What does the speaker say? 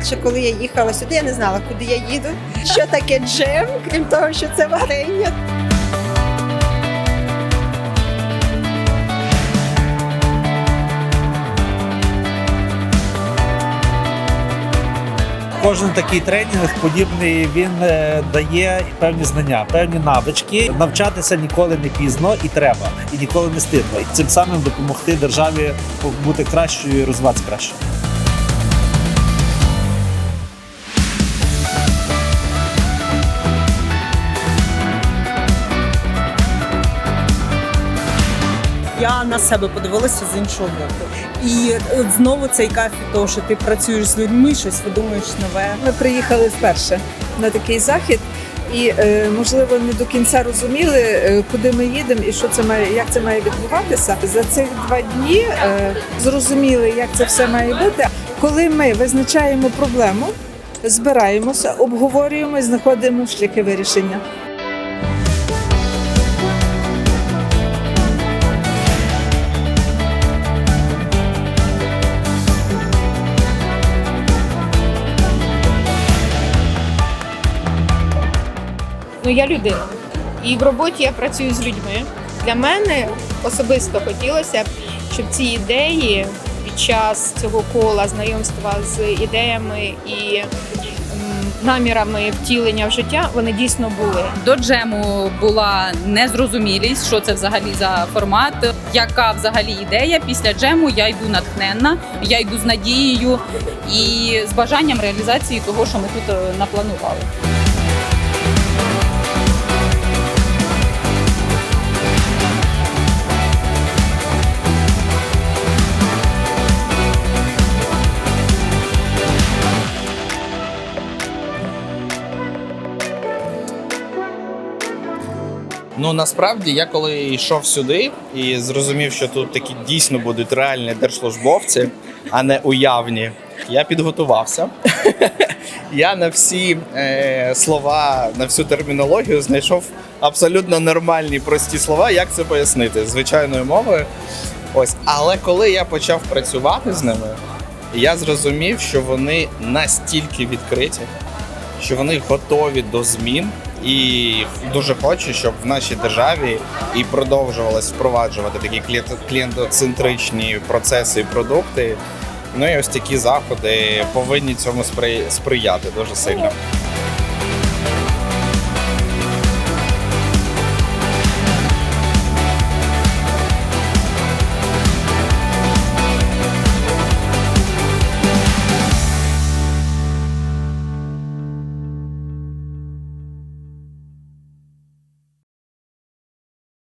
По-перше, коли я їхала сюди, я не знала, куди я їду, що таке джем, крім того, що це варення. Кожен такий тренінг подібний він е, дає певні знання, певні навички. Навчатися ніколи не пізно і треба, і ніколи не стидно. І цим самим допомогти державі бути кращою і розвиватися краще. Я на себе подивилася з іншого боку. І от знову цей кайф того, що ти працюєш з людьми, щось видумуєш нове. Ми приїхали вперше на такий захід, і е, можливо не до кінця розуміли, е, куди ми їдемо і що це має, як це має відбуватися. За цих два дні е, зрозуміли, як це все має бути. Коли ми визначаємо проблему, збираємося, обговорюємо і знаходимо шляхи вирішення. Ну я людина. І в роботі я працюю з людьми. Для мене особисто хотілося б, щоб ці ідеї під час цього кола знайомства з ідеями і намірами втілення в життя вони дійсно були. До джему була незрозумілість, що це взагалі за формат, яка взагалі ідея. Після джему я йду натхненна, я йду з надією і з бажанням реалізації того, що ми тут е, напланували. Ну насправді я коли йшов сюди і зрозумів, що тут такі дійсно будуть реальні держслужбовці, а не уявні. Я підготувався. Я на всі е, слова, на всю термінологію знайшов абсолютно нормальні прості слова, як це пояснити звичайною мовою. Ось, але коли я почав працювати з ними, я зрозумів, що вони настільки відкриті, що вони готові до змін і дуже хочу, щоб в нашій державі і продовжувалось впроваджувати такі клієнто- клієнтоцентричні процеси і продукти. Ну і ось такі заходи повинні цьому спри- сприяти дуже сильно.